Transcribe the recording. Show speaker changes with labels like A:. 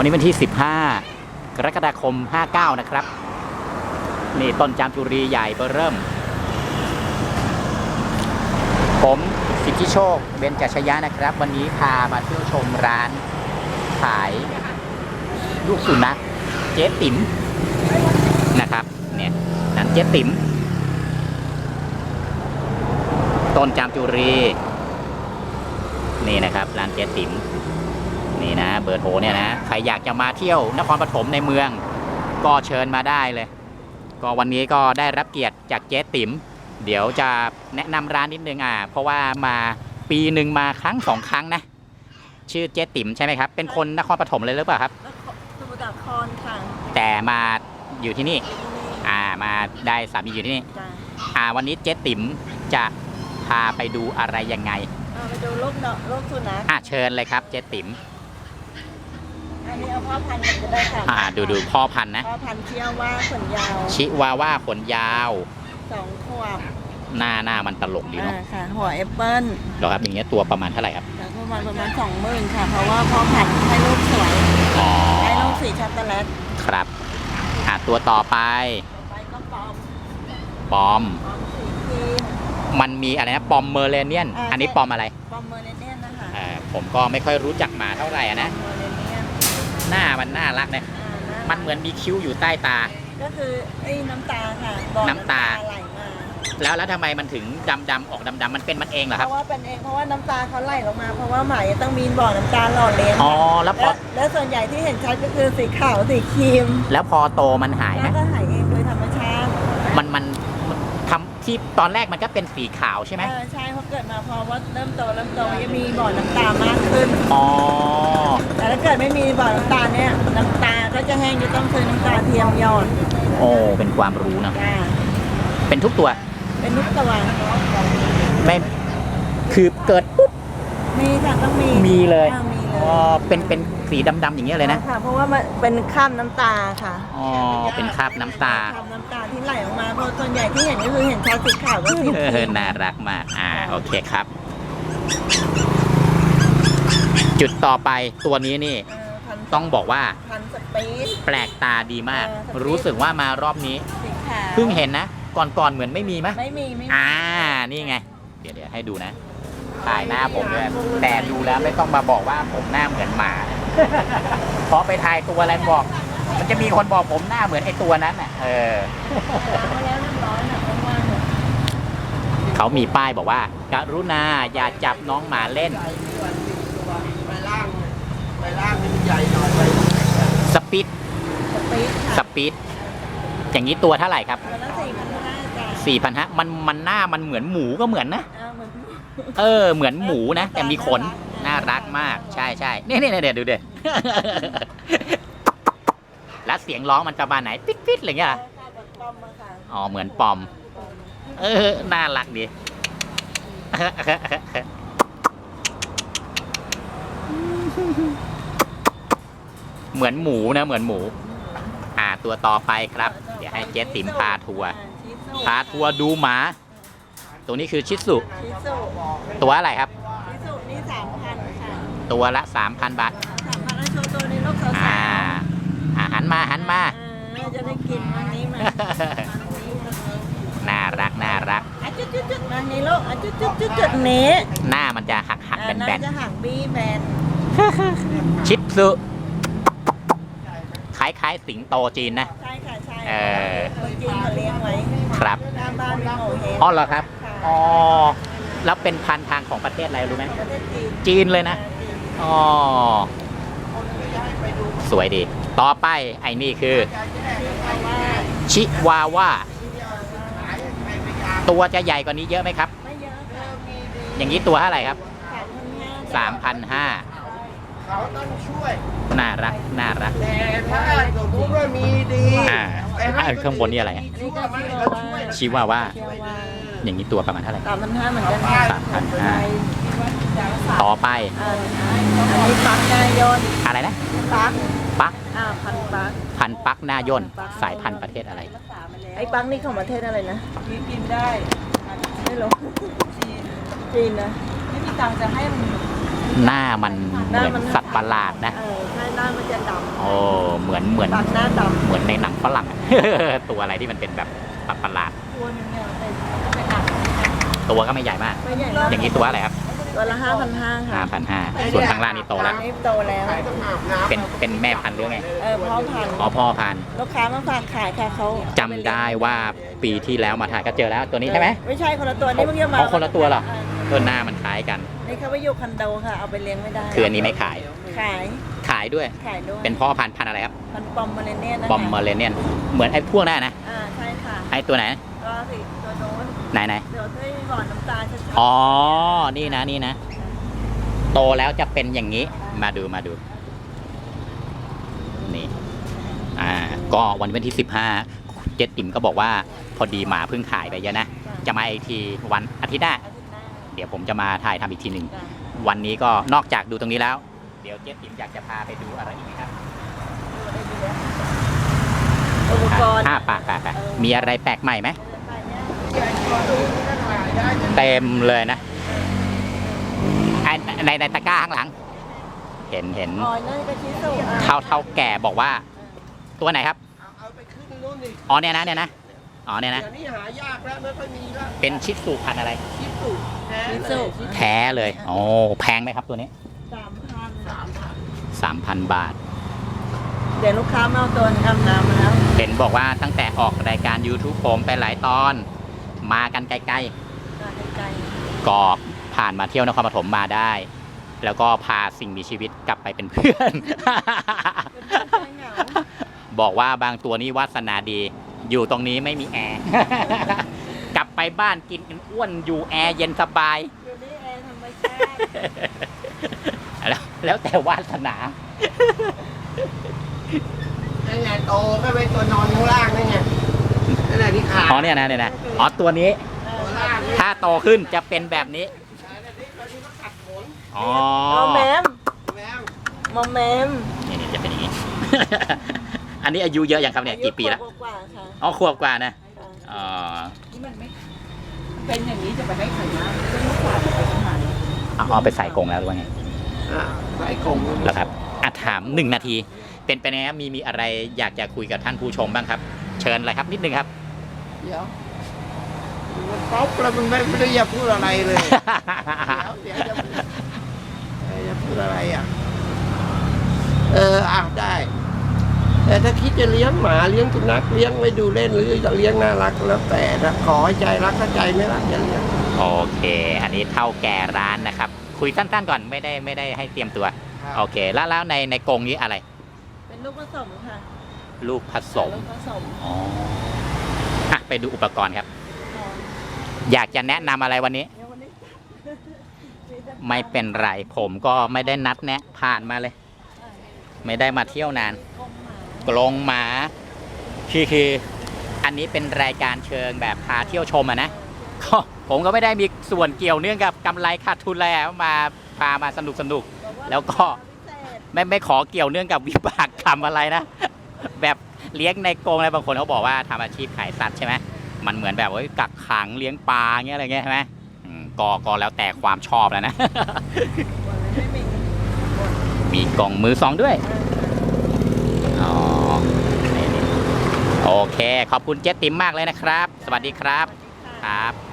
A: วันนี้วันที่ 15 กรกฎาคม 59 นะครับ นี่ต้นจามจุรีใหญ่เบอร์เริ่ม ผมสิทธิโชคเบญจชยะนะครับ วันนี้พามาเที่ยวชมร้านขายลูกสุนัขเจ๊ติ๋มนะครับ เนี่ยนั้นเจ๊ติ๋มต้นจามจุรี นี่นะครับร้านเจ๊ติ๋ม นี่นะเบอร์โทรเนี่ยนะใครอยากจะมาเที่ยวนครปฐมในเมือง ก็เชิญมาได้เลย ก็วันนี้ก็ได้รับเกียรติจากเจ๊ติ๋มเดี๋ยวจะแนะนำร้านนิดนึงอะเพราะว่ามาปีหนึ่งมาครั้งสองครั้งนะ ชื่อเจ๊ติ๋มใช่ไหมครับ เป็นคนนครปฐมเลยหรือเปล่าครับ
B: แล้วสมุทรสาครค่ะ
A: แต่มาอยู่ที่นี่อ่ามาได้สามีอยู่ที่นี่
B: จ้ะ
A: อ่าวันนี้เจ๊ติ๋มจะพาไปดูอะไรยังไง
B: เอาไปดูโรคเนาะโรคสุนัข
A: อ่าเชิญเลยครับเจ๊ติ๋ม
B: อันนี้เอาพ่อพันธุ์กันก็ได้ค่ะ
A: อ่าดูดูพ่อพันธุ์นะ
B: พ่อพันธุ์เชี่ยวว่าขนยาว
A: ชิวาว่าขนยาว
B: สองขวบ
A: หน้าหน้ามันตลกดีเนาะ
B: อ่าค่ะ หัวแอปเปิ้ล
A: เหรอครับอย่างเงี้ยตัวประมาณเท่าไหร่ครับ
B: แต่ประมาณประมาณสองหมื่นค่ะ เพราะว่าพ่อพันธุ์ให้ลูกสวย
A: อ๋อ
B: ให้ลูกสีช็อกโกแลต
A: ครับอ่าตัวต่อไป
B: ต่อไปก็ปอม
A: ปอม
B: ปอมสีครีม
A: มันมีอะไรนะปอมเมอร์เลเนียน
B: อ่า
A: อันนี้ปอมอะไร
B: ปอมเมอร์เนเนียนนะคะ
A: อ่าผมก็ไม่ค่อยรู้จักหมาเท่าไหร่อะนะ
B: ปอมเมอร์เนเนียน
A: หน้ามันน่ารักนะ
B: อ่านะ
A: มันเหมือนมีคิ้วอยู่ใต้ตา
B: ก็คือไอ้น้ำตาค่ะบ่อ
A: น้ำตา
B: ไหลมา
A: แล้วแล้วทำไมมันถึงดำดำๆออกดำดำๆมันเป็นมันเองเหรอ
B: เพ
A: ครับ
B: ราะว่าเป็นเองเพราะว่าน้ำตาเขาไหลลงมา เพราะว่าหมาจะต้องมีบ่อน้ำตาหล่อเลี้ยง
A: อ๋อแล้วพอ
B: และและส่วนใหญ่ที่เห็นชัดก็คือสีขาวสีครีม
A: แล้วพอโตมันหายไหม
B: แล้วก็หายเองโดยธรรมชาติ
A: มันมันมันทำที่ตอนแรกมันก็เป็นสีขาวใช่ไหม
B: เออใช่เพราะเกิดมาพอว่าเริ่มโตเริ่มโตจะมีบ่อน้ำตามากขึ้น
A: อ๋อ
B: แต่ถ้าเกิดไม่มีบ่อน้ำตาเนี่ยน้ำตาก็จะแห้งจะต้องซื้อน้ำตาเทียมหยอด
A: โอ้เป็นความรู้นะ
B: จ้า
A: เป็นทุกตัว
B: เป็นนุกตะวัน
A: ไม่คือเกิดปุ๊บ
B: มีค่ะต้องมี
A: มีเลย
B: อ่ามีเล
A: อ๋อเป็นเป็นสีดำดำๆอย่างเงี้ยเลยนะ
B: ค่ะ เพราะว่ามันเป็นข้ามน้ำตาค่ะ
A: อ๋อเป็นคราบน้ำตา
B: ข้ามน้ำตาที่ไหลออกมาเพราะส่วนใหญ่ที่เห็นก็คือเห็นชาสีขาวก็สี
A: เออน่ารักมากอ่าโอเคครับ จุดต่อไปตัวนี้นี่
B: เออพัน
A: ต้องบอกว่า
B: พันสปีด
A: แปลกตาดีมาก
B: เออ
A: รู้สึกว่ามารอบนี้
B: สีขาว
A: เพิ่งเห็นนะ ก่อนๆเหมือนไม่มีไหม
B: ไม่มีไม่มี
A: อ่านี่ไง เดี๋ยวเดี๋ยวให้ดูนะถ่ายหน้าผมด้วยแต่ดูแล้วไม่ต้องมาบอกว่าผมหน้าเหมือนหมาเพราะไปถ่ายตัวอะไรบอก มันจะมีคนบอกผมหน้าเหมือนไอ้ตัวนั้นน่ะ เออ
B: ล้างมาแล้วเรียบร้อยนะว่างๆเนี่ย
A: เขามีป้ายบอกว่า กรุณาอย่าจับน้องหมาเล่น
C: ไปล่างไปล่างนี่มันใหญ่หน่อยไป
A: สปีด
B: สปีด
A: ส
B: ค่ะ
A: ปีดอย่างนี้ตัวเท่าไหร่ครับ
B: ตัวละสี่พันห้าจ้ะ
A: สี่พันฮะมันมันหน้ามันเหมือนหมูก็เหมือนนะ
B: อ่าเหมือน
A: เออ เหมือนหมูนะ แต่มีขน น่ารักมาก ใช่ใช่เนี่ยเนี่ยเนี่ยดูเด็แล้วเสียงร้องมันประมาณไหน ปิดปิดอะไรเงี้ยเหรอ
B: ค่ะแบบปอมมาค่ะ
A: อ๋อ เหมือนปอม เออ น่ารักดี เหมือนหมูนะ เหมือนหมู อ่า ตัวต่อไปครับ เดี๋ยวให้เจ๊ติ๋มพาทัวร์
B: ชิสุ
A: พาทัวร์ดูหมา ตัวนี้คือชิสุ
B: ชิสุ
A: ตัวอะไรครับ
B: ชิสุนี่สามพันค่ะ
A: ตัวละ3,000บาท
B: สามพันแล้วโชว์ตัวในโลกสาว
A: อ่า
B: ๆ
A: อ่าหันมาหันมา
B: อ่จะได้กินวันนี้มา
A: น่ารักน่ารัก
B: อะจุดจุดจุดมาในโลกอะจุดจุดจุดจุดนี้
A: หน้ามันจะหักหักๆแบนแบ
B: อ่านจะห่างบี้แบน
A: ๆชิสุคล้ายๆสิงโตจีนนะ
B: ใช่ค่ะใช่
A: เออ
B: คนจีนเขาเลี้ยงไว้
A: ครับ
B: หน้าบ้านมีโงเฮง
A: อ๋อเหรอครับ
B: ค่ะ
A: อ๋อ แล้วเป็นพันธุ์ทางของประเทศอะไรรู้ไหม
B: ประเทศจีน
A: จีนเลยนะอ๋อ สวยดี ต่อไปไอ้นี่คือ
B: เพราะว่า
A: ชิวาว่า ตัวจะใหญ่กว่านี้เยอะไหมครับ
B: ไม่เยอะค่ะ
A: อย่างนี้ตัวเท่าไหร่ครับ
B: สามพันห้า
A: 3,500
C: เขาต้องช่วย
A: น่ารักน่ารัก
C: แต่ถ้าสมมติว่ามีดี
A: อ่าอ่าข้างบนนี่อะไรอะ
B: อันนี้ก็เชื่อว่า
A: ชิวาว่า
B: เชื่อว่า
A: อย่างนี้ตัวประมาณเท่าไหร่
B: สามพันห้าเหมือนกันค่ะ
A: สามพันห้าต่อไป
B: อ่าอันนี้ปักนายน
A: อะไรนะ
B: ปัก
A: ปัก
B: อ่าพันปัก
A: พันปักหน้าย่นสายพันธุ์ประเทศอะไร
B: ไอ้ปักนี่ของประเทศอะไรนะ
D: กินกินได้
B: ไม่รู้
D: จีน
B: จีนนะ
D: ไม่มีตังค์จะให้มัน
A: หน้ามันเห
B: หน้า
A: มือน
B: มัน
A: สัตว์ประหลาดนะ
B: เออใช่หน้ามันจะดำ
A: โอ้เหมือนเหมือน
B: ปากหน้าดำ
A: เหมือนในหนังฝรั่ง ตัวอะไรที่มันเป็นแบบสัตว์ประหลาด
B: ตัวหนึงเนี่ยเป็นเป็นหนัก
A: ตัวก็ไม่ใหญ่มาก
B: ไม่ใหญ่
A: อย่างนี้ตัวอะไรครับ
B: ตัวละห้าพันห้าค่ะ
A: 5,500ส่วนข้างล่างนี่โตแล้ว
B: อันนี้โตแล้ว
C: ใครต้องอาบน้ำ
A: เป็นเป็นแม่พันธุ์หรือไง
B: เออพ่อพันธุ์
A: อ๋อพ่อพันธุ์
B: ลูกค้ามาฝากขายค่ะเขา
A: จำได้ว่าปีที่แล้วมาถ่ายก็เจอแล้วตัวนี้ใช่ไหม
B: ไม่ใช่คนละตัวนี่เพิ่งจะมา
A: อ๋อคนละตัวเหรอตัวหน้ามันคล้ายกัน
B: นี่เขาไปอยู่คอนโดค่ะ เอาไปเลี้ยงไม่ได้
A: คืออันนี้ไม่ขาย
B: ขาย
A: ขายด้วย
B: ขายด้วย
A: เป็นพ่อพันธุ์พันธุ์อะไรครับ
B: มันปอมมาเลเนียนนะคะ
A: บอมเมอร์เลเนียน เหมือนไอ้พวกนั้นนะ
B: อ่าใช่ค่ะ
A: ไอ้ตัวไหน
B: ก็สิตัวโน้น
A: ไหนไหน
B: เดี๋ยวให้หลอดน้ำตาลชัด
A: อ๋อ นี่นะนี่นะ โตแล้วจะเป็นอย่างนี้ มาดูมาดู นี่ อ่า ก็วันนี้วันที่15เจ็ดติ๋มก็บอกว่า พอดีหมาเพิ่งขายไปเยอะนะ จะมาอีกทีวันอาทิตย์หน้า
B: อาทิตย์หน้า
A: เดี๋ยวผมจะมาถ่ายทำอีกทีหนึ่ง
B: จ้ะ
A: วันนี้ก็นอกจากดูตรงนี้แล้ว เดี๋ยวเจ๊ติ๋มอยากจะพาไปดูอะไรอีกไหมครับ
B: อุปกรณ์
A: อ่าปากปากปากมีอะไรแปลกใหม่ไหม
B: ไปเนี่ย
A: เต็มเลยนะไอ้ในในตะกร้าข้างหลัง เห็นเห็น
B: อ๋อนั่นก็ชิสุอะ
A: เท่าเท่าแก่บอกว่า ตัวไหนครับ
C: เอาเอาไปขึ้นนู่นนี่
A: อ๋อเนี่ยนะเนี่ยนะอ๋อเนี่ยนะ
C: เดี๋ยวนี้หายากแล้วไม่ค่อยมีแล้ว
A: เป็นชิสุพันธุ์อะไร
C: ชิสุ แท้
B: ชิ
C: เล
B: สุ
C: ย
A: แท้เลยโอ้แพงไหมครับตัวนี้
B: สามพัน
C: สามพัน
A: สามพันบาท
B: เดี๋ยวลูกค้ามาเอาตัวอาบน้ำมาแล้ว
A: เห็นบอกว่าตั้งแต่ออกรายการ YouTube ผมไปหลายตอน มากันไกล
B: จากไกล
A: ๆก็ผ่านมาเที่ยวนครปฐมมาได้ แล้วก็พาสิ่งมีชีวิตกลับไปเป็นเพื่อน
B: ๆเป็นเพื่อนแก้เหงา
A: บอกว่าบางตัวนี่วาสนาดี อยู่ตรงนี้ไม่มีแอร์กลับ ไปบ้านกินกันอ้วนอยู่แอร์เย็นสบาย
B: อยู่นี่เองธรรมชาติ
A: แล้วแล้วแต่วาสนา
C: นั่นไงโตก็เป็นตัวนอนข้างล่างนั่นไงนั่นแหละที่ขา
A: อ๋อเนี่ยนะเนี่ยนะอ๋อตัวนี้
C: ตัวล่างนี่
A: ถ้าโตขึ้นจะเป็นแบบนี้
C: อันนี้ตัวนี้ก็ตัดขน
A: อ๋อ
B: มอมแมม
C: แมว
B: มอมแมม
A: นี่นี่จะเป็นอย่างนี้ อันนี้อายุเยอะอย่างครับเนี่ยกี่ปีแล้ว
B: อายุกว่าๆค่ะ
A: อ๋อขวบกว่านะอ๋อ
B: เป็นอย่างนี้จะไปให้ใครนะเป็นลูกสาวจะไปทำไม
A: เอาเอาไปใส่กรงแล้วหรือว่าไง
C: อะใส่กง
A: แล้วครับอะถามหนึ่งนาที เป็นไปไงครับมีมีอะไรอยากจะคุยกับท่านผู้ชมบ้างครับ เชิญเลยครับนิดนึงครับ
C: เดี๋ยวมันป๊อปแล้วมันไม่ไม่ได้อยากพูดอะไรเลย เดี๋ยวเดี๋ยวจะพูดเอ่อจะพูดอะไรอะ เอออ้าวได้ แต่ถ้าคิดจะเลี้ยงหมาเลี้ยงสุนัขเลี้ยงไว้ดูเล่นหรือจะเลี้ยงน่ารักแล้วแต่นะขอให้ใจรักก็ใจไม่รักอย่าเลี้ยง
A: โอเค อันนี้เท่าแก่ร้านนะครับ คุยสั้นๆก่อนไม่ได้ไม่ได้ให้เตรียมตัว โอเค แล้วแล้วในในกรงนี้อะไร
B: เป็นลูกผสมค่ะ
A: ลูกผสม
B: ลูกผสม
A: อ๋ออะไปดูอุปกรณ์ครับ
B: อ๋อ
A: อยากจะแนะนำอะไรวันนี้
B: เดี๋ยววันนี้
A: ไม่เป็นไรผมก็ไม่ได้นัดแนะผ่านมาเลย ไม่ได้มาเที่ยวนาน
B: กลมหมาก
A: รงหมาคือคืออันนี้เป็นรายการเชิงแบบพาเที่ยวชมอะนะก็ผมก็ไม่ได้มีส่วนเกี่ยวเนื่องกับกำไรขาดทุนอะไรอะมาพามาสนุกสนุก
B: บอกา
A: แล้วก็
B: พิเศษ
A: ไม่ไม่ขอเกี่ยวเนื่องกับวิบากกรรมอะไรนะ แบบเลี้ยงในกรงอะไรบางคนเขาบอกว่าทำอาชีพขายสัตว์ใช่ไหมมันเหมือนแบบว่ากักขังเลี้ยงปลาเงี้ยอะไรเงี้ยใช่ไหมอืมก็ก็แล้วแต่ความชอบแล้วนะ
B: บอกเลยไม่มี
A: มีกล่องมือสองด้วย อ๋อนี่นี่ โอเค ขอบคุณเจ๊ติ๋มมากเลยนะครับ สวัสดีครับ
B: ค่ะ
A: ครับ